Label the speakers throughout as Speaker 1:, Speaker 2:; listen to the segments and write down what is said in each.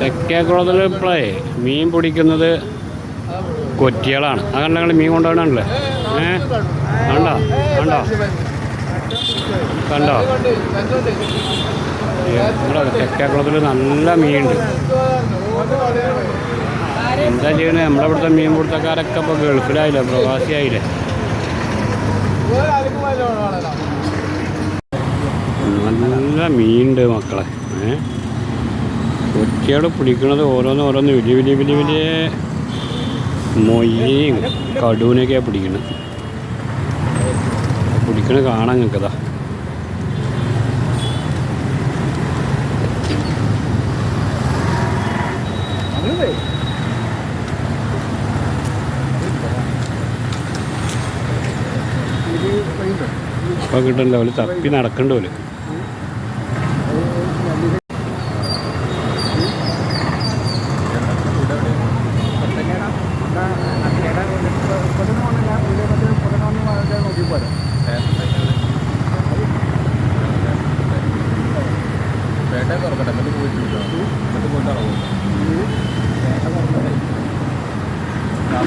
Speaker 1: തെക്കേക്കുളത്തിൽ ഇപ്പോഴേ മീൻ പിടിക്കുന്നത് കൊറ്റികളാണ്. അതല്ല ഞങ്ങൾ മീൻ കൊണ്ടുപോകണല്ലേ ഏ? കണ്ടോ? കണ്ടോ? കണ്ടോ? ഇവിടെ തെക്കേക്കുളത്തിൽ നല്ല മീനുണ്ട്. എന്താ ചെയ്യണേ നമ്മുടെ ഇവിടുത്തെ മീൻ പിടുത്തക്കാരൊക്കെ ഇപ്പോൾ ഗൾഫിലായില്ലേ? പ്രവാസിയായില്ലേ? നല്ല മീനുണ്ട് മക്കളെ. ഏ? കൊറ്റികൾ പിടിക്കുന്നത് ഓരോന്ന് ഓരോന്ന് വലിയ വലിയ വലിയ വലിയ മൊയ്യയും കടുവിനൊക്കെയാണ് പിടിക്കുന്നത് പിടിക്കണ കാണാൻ നിൽക്കതാ ഇപ്പം കിട്ടണ്ടോ? അവർ തപ്പി നടക്കണ്ട പോലെ
Speaker 2: പേട്ട തുറക്കട്ടെ. എന്നിട്ട് പോയിട്ടില്ല എന്നിട്ട് പോയിട്ട് അളവ് പേട്ട തുറക്കട്ടെ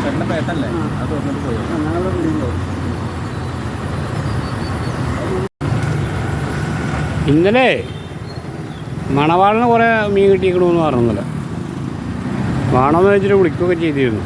Speaker 2: ചേട്ടന്റെ പേട്ടല്ലേ? അത് തുറന്നിട്ട് പോയി.
Speaker 1: ഇന്നലെ മണവാളിന് കുറേ മീൻ കിട്ടിക്കണമെന്ന് പറഞ്ഞില്ല വാണമെന്ന് വെച്ചിട്ട് വിളിക്കുകയൊക്കെ ചെയ്തിരുന്നു.